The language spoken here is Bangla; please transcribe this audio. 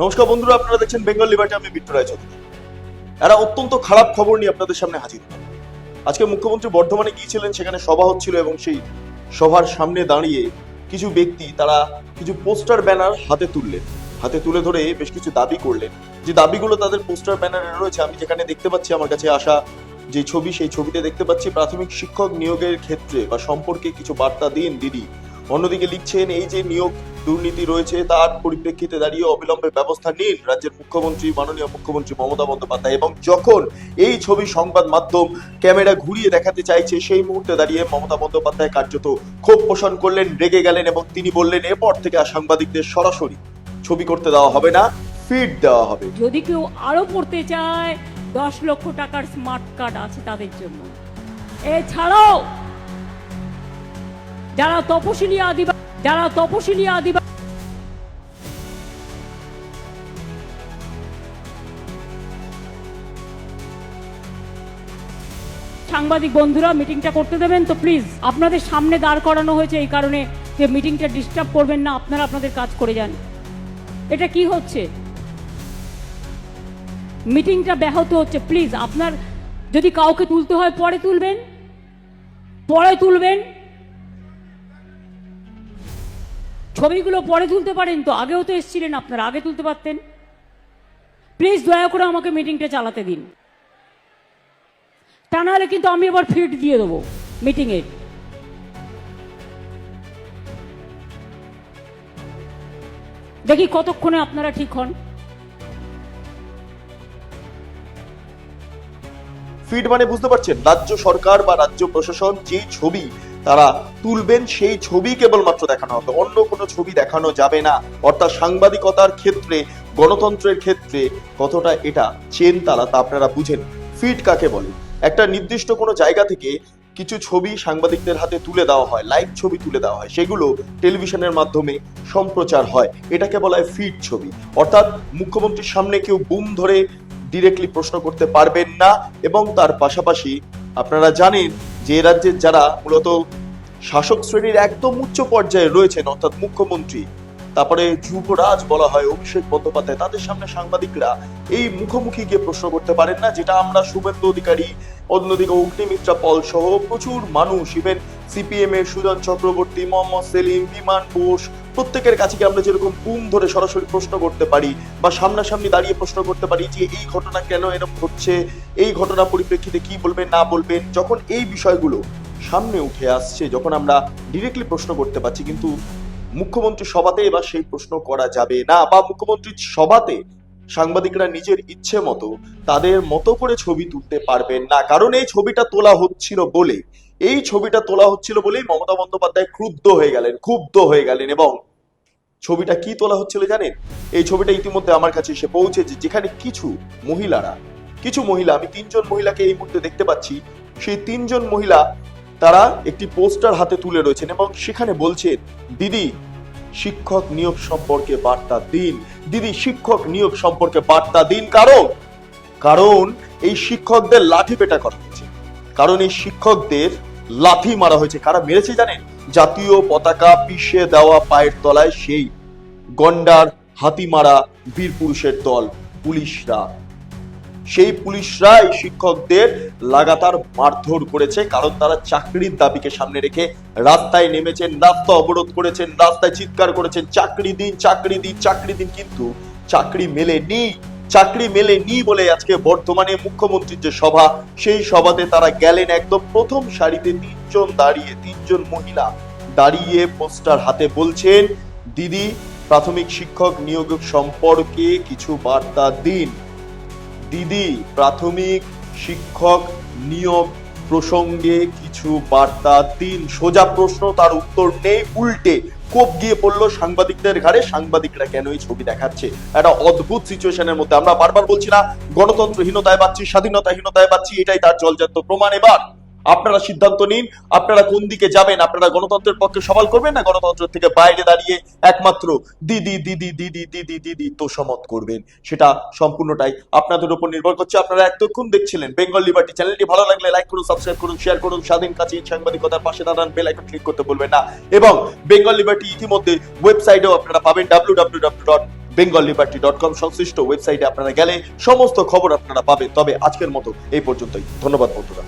নমস্কার বন্ধুরা, আপনারা দেখছেন বেঙ্গল লিবার্টি আমি বিট্টু রায় চৌধুরী। একটা অত্যন্ত খারাপ খবর নিয়ে আপনাদের সামনে হাজির। আজকে মুখ্যমন্ত্রী বর্ধমানে গিয়েছিলেন, সেখানে সভা হচ্ছিল এবং সেই সভার সামনে দাঁড়িয়ে কিছু ব্যক্তি তারা কিছু পোস্টার ব্যানার হাতে তুললেন। হাতে তুলে ধরে বেশ কিছু দাবি করলেন। যে দাবিগুলো তাদের পোস্টার ব্যানারে রয়েছে, আমি যেখানে দেখতে পাচ্ছি, আমার কাছে আসা যে ছবি, সেই ছবিতে দেখতে পাচ্ছি, প্রাথমিক শিক্ষক নিয়োগের ক্ষেত্রে বা সম্পর্কে কিছু বার্তা দিন দিদি অন্যদিকে লিখছেন, এই যে নিয়োগ দুর্নীতি রয়েছে, তার পরিপ্রেক্ষিতে দাঁড়িয়ে অবিলম্বে ব্যবস্থা নিন, রাজ্যের মুখ্যমন্ত্রী, মাননীয় মুখ্যমন্ত্রী মমতা বন্দ্যোপাধ্যায়। এবং যখন এই ছবি সংবাদ মাধ্যম ক্যামেরা ঘুরিয়ে দেখাতে চাইছে, সেই মুহূর্তে দাঁড়িয়ে মমতা বন্দ্যোপাধ্যায় কার্যত ক্ষোভ পোষণ করলেন, রেগে গেলেন এবং তিনি বললেন, এরপর থেকে আর সাংবাদিকদের সরাসরি ছবি করতে দেওয়া হবে না ফিড দেওয়া হবে। যদি কেউ আরও পড়তে চায়, দশ লক্ষ টাকার স্মার্ট কার্ড আছে তাদের জন্য। এছাড়াও যারা তপশিলি আদিবাসী যারা তপশিলি আদিবাসী সাংবাদিক বন্ধুরা মিটিংটা করতে দেবেন? তো প্লিজ আপনাদের সামনে দাঁড় করানো হয়েছে এই কারণে যে মিটিংটা ডিস্টার্ব করবেন না, আপনারা আপনাদের কাজ করে যান। এটা কি হচ্ছে? মিটিংটা ব্যাহত হচ্ছে। প্লিজ আপনার যদি কাউকে তুলতে হয়, পরে তুলবেন। পরে তুলবেন। ছবিগুলো পরে তুলতে পারেন তো, আগেও তো এসেছিলেন আপনারা, আগে তুলতে পারতেন। প্লিজ দয়া করে আমাকে মিটিংটা চালাতে দিন। তা নাহলে কিন্তু আমি আবার ফিড দিয়ে দেবো মিটিংয়ের দেখি কতক্ষণে আপনারা ঠিক হন। ফিড মানে বুঝতে পারছেন, রাজ্য সরকার বা রাজ্য প্রশাসন যে ছবি তারা তুলবেন সেই ছবি কেবলমাত্র দেখানো হবে অন্য কোনো ছবি দেখানো যাবে না। অর্থাৎ সাংবাদিকতার ক্ষেত্রে, গণতন্ত্রের ক্ষেত্রে কতটা এটা চেন তালা তা আপনারা বুঝেন। ফিড কাকে বলে? একটা নির্দিষ্ট কোনো জায়গা থেকে কিছু ছবি সাংবাদিকদের হাতে তুলে দেওয়া হয়, লাইভ ছবি তুলে দেওয়া হয়। সেগুলো টেলিভিশনের মাধ্যমে সম্প্রচার হয়। এটাকে বলা হয় ফিড ছবি। অর্থাৎ মুখ্যমন্ত্রীর সামনে কেউ বুম ধরে ডিরেক্টলি প্রশ্ন করতে পারবেন না এবং তার পাশাপাশি আপনারা জানেন যে রাজ্যের যারা মূলত শাসক শ্রেণির একদম উচ্চ পর্যায়ে রয়েছেন, অর্থাৎ মুখ্যমন্ত্রী, তারপরে যুবরাজ বলা হয়, অভিষেক বন্দ্যোপাধ্যায়, তাদের সামনে সাংবাদিকরা এই মুখোমুখি গিয়ে প্রশ্ন করতে পারেন না, যেটা আমরা শুভেন্দু অধিকারী, অন্যদিকে অগ্নিমিত্রা পল সহ প্রচুর মানুষ ইভেন সিপিএম এর সুজন চক্রবর্তী, মোহাম্মদ সেলিম, বিমান বোস প্রত্যেকের কাছে কি আমরা যেরকম বুম ধরে সরাসরি প্রশ্ন করতে পারি বা সামনাসামনি দাঁড়িয়ে প্রশ্ন করতে পারি যে এই ঘটনা কেন এরকম ঘটছে, এই ঘটনা পরিপ্রেক্ষিতে কি বলবেন, না বলবেন, যখন এই বিষয়গুলো সামনে উঠে আসছে, যখন আমরা ডিরেক্টলি প্রশ্ন করতে পারছি, কিন্তু মুখ্যমন্ত্রী সভাতে এবার সেই প্রশ্ন করা যাবে না বা মুখ্যমন্ত্রীর সভাতে সাংবাদিকরা নিজের ইচ্ছে মতো তাদের মতো করে ছবি তুলতে পারবেন না। কারণ এই ছবিটা তোলা হচ্ছিল বলে এই ছবিটা তোলা হচ্ছিল বলেই মমতা বন্দ্যোপাধ্যায় ক্রুদ্ধ হয়ে গেলেন, ক্ষুব্ধ হয়ে গেলেন এবং ছবিটা কি তোলা হচ্ছিল জানেন? এই ছবিটা ইতিমধ্যে আমার কাছে এসে পৌঁছেছে, যেখানে কিছু মহিলারা, কিছু মহিলা, আমি তিনজন মহিলাকে এই মুহূর্তে দেখতে পাচ্ছি, সেই তিনজন মহিলা তারা একটি পোস্টার হাতে তুলে রয়েছেন এবং সেখানে বলছেন, দিদি, শিক্ষক নিয়োগ সম্পর্কে বার্তা দিন। দিদি, শিক্ষক নিয়োগ সম্পর্কে বার্তা দিন। কারণ কারণ এই শিক্ষকদের লাঠি পেটা করা হয়েছে। কারণ এই শিক্ষকদের লাথি মারা হয়েছে। কারা মেরেছে জানেন? জাতীয় পতাকা পিষে দেওয়া পায়ের তলায় সেই গন্ডার হাতিমারা বীর পুরুষের দল, পুলিশরা। সেই পুলিশরা শিক্ষকদের লাগাতার মারধর করেছে, কারণ তারা চাকরির দাবিকে সামনে রেখে রাস্তায় নেমেছেন, রাস্তা অবরোধ করেছেন, রাস্তায় চিৎকার করেছেন, চাকরি দিন চাকরি দিন চাকরি দিন, কিন্তু চাকরি মেলেনি। চাকরি মেলেনি বলে আজকে বর্তমানে মুখ্যমন্ত্রীর যে সভা, সেই সভাতে তারা গেলেন একদম প্রথম সারিতে তিনজন দাঁড়িয়ে, তিনজন মহিলা দাঁড়িয়ে পোস্টার হাতে বলছেন, দিদি, প্রাথমিক শিক্ষক নিয়োগ সম্পর্কে কিছু বার্তা দিন। দিদি, প্রাথমিক শিক্ষক নিয়োগ প্রসঙ্গে কিছু বার্তা দিন। সোজা প্রশ্ন, তার উত্তর নেই, উল্টে কোপ গিয়ে পড়ল সাংবাদিকদের ঘাড়ে। সাংবাদিকরা কেন এই ছবি দেখাচ্ছে? একটা অদ্ভুত সিচুয়েশনের মধ্যে। আমরা বারবার বলছি না, গণতন্ত্রহীনতায় পাচ্ছি স্বাধীনতাহীনতায় পাচ্ছি এটাই তার জলজান্ত প্রমাণ। এবার আপনারা সিদ্ধান্ত নিন, আপনারা কোন দিকে যাবেন, আপনারা গণতন্ত্রের পক্ষে সওয়াল করবেন না গণতন্ত্রের থেকে বাইরে দাঁড়িয়ে একমাত্র দিদি দিদি দিদি দিদি দিদি তোষমত করবেন? সেটা সম্পূর্ণটাই আপনাদের উপর নির্ভর করছে। আপনারা এতক্ষণ দেখছিলেন বেঙ্গল লিবার্টি চ্যানেলটি। ভালো লাগলে লাইক করুন সাবস্ক্রাইব করুন শেয়ার করুন, স্বাধীন কাছে সাংবাদিকতার পাশে দাঁড়ান বেল আইকন ক্লিক করতে বলবেন না। এবং বেঙ্গল লিবার্টি ইতিমধ্যে ওয়েবসাইটেও আপনারা পাবেন W W W dot Bengal Liberty dot com সংশ্লিষ্ট ওয়েবসাইটে আপনারা গেলে সমস্ত খবর আপনারা পাবেন। তবে আজকের মতো এই পর্যন্তই। ধন্যবাদ বন্ধুরা।